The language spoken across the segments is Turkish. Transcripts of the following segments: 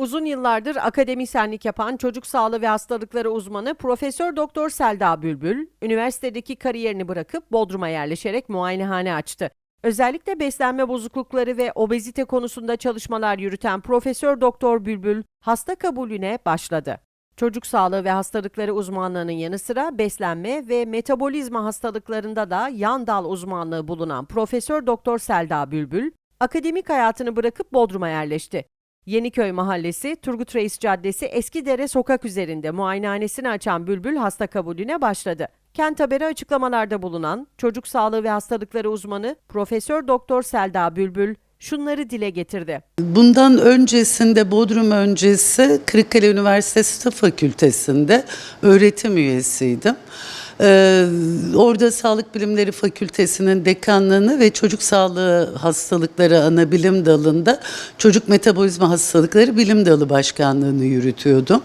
Uzun yıllardır akademisyenlik yapan çocuk sağlığı ve hastalıkları uzmanı Profesör Doktor Selda Bülbül, üniversitedeki kariyerini bırakıp Bodrum'a yerleşerek muayenehane açtı. Özellikle beslenme bozuklukları ve obezite konusunda çalışmalar yürüten Profesör Doktor Bülbül hasta kabulüne başladı. Çocuk sağlığı ve hastalıkları uzmanlığının yanı sıra beslenme ve metabolizma hastalıklarında da yan dal uzmanlığı bulunan Profesör Doktor Selda Bülbül, akademik hayatını bırakıp Bodrum'a yerleşti. Yeniköy Mahallesi, Turgut Reis Caddesi Eskidere sokak üzerinde muayenehanesini açan Bülbül hasta kabulüne başladı. Kent Haber'e açıklamalarda bulunan çocuk sağlığı ve hastalıkları uzmanı Profesör Doktor Selda Bülbül şunları dile getirdi. Bundan öncesinde Bodrum öncesi Kırıkkale Üniversitesi Tıp Fakültesi'nde öğretim üyesiydim. Ee, orada Sağlık Bilimleri Fakültesi'nin dekanlığını ve çocuk sağlığı hastalıkları ana bilim dalında çocuk metabolizma hastalıkları bilim dalı başkanlığını yürütüyordum.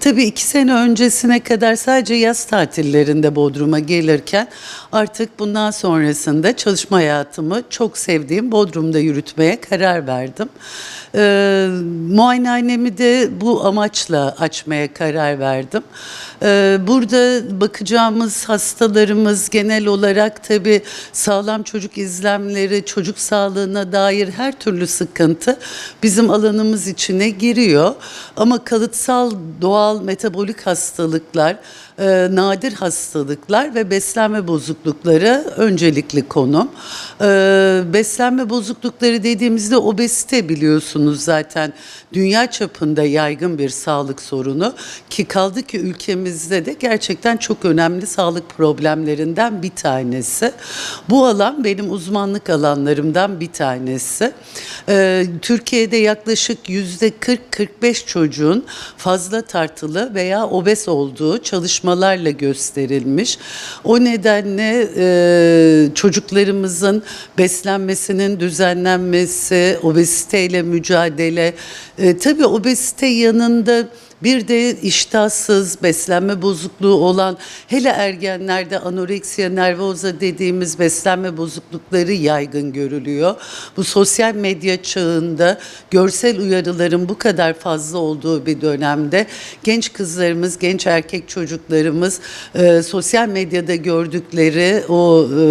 Tabii iki sene öncesine kadar sadece yaz tatillerinde Bodrum'a gelirken artık bundan sonrasında çalışma hayatımı çok sevdiğim Bodrum'da yürütmeye karar verdim. Ee, muayenehanemi de bu amaçla açmaya karar verdim. Ee, burada bakacağımız hastalarımız genel olarak tabii sağlam çocuk izlemleri, çocuk sağlığına dair her türlü sıkıntı bizim alanımız içine giriyor. Ama kalıtsal doğal metabolik hastalıklar, e, nadir hastalıklar ve beslenme bozuklukları öncelikli konum. E, beslenme bozuklukları dediğimizde obezite biliyorsunuz zaten dünya çapında yaygın bir sağlık sorunu ki kaldı ki ülkemizde de gerçekten çok önemli sağlık problemlerinden bir tanesi. Bu alan benim uzmanlık alanlarımdan bir tanesi. E, Türkiye'de yaklaşık yüzde 40-45 çocuğun fazla tartılı veya obez olduğu çalışmalarla gösterilmiş. O nedenle e, çocuklarımızın beslenmesinin düzenlenmesi, obeziteyle mücadele, e, tabii obezite yanında bir de iştahsız, beslenme bozukluğu olan hele ergenlerde anoreksiya nervoza dediğimiz beslenme bozuklukları yaygın görülüyor. Bu sosyal medya çağında görsel uyarıların bu kadar fazla olduğu bir dönemde genç kızlarımız, genç erkek çocuklarımız e, sosyal medyada gördükleri o e,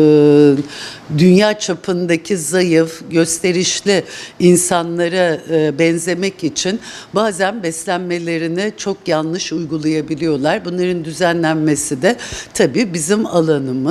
dünya çapındaki zayıf, gösterişli insanlara e, benzemek için bazen beslenmelerini çok yanlış uygulayabiliyorlar. Bunların düzenlenmesi de tabii bizim alanımız.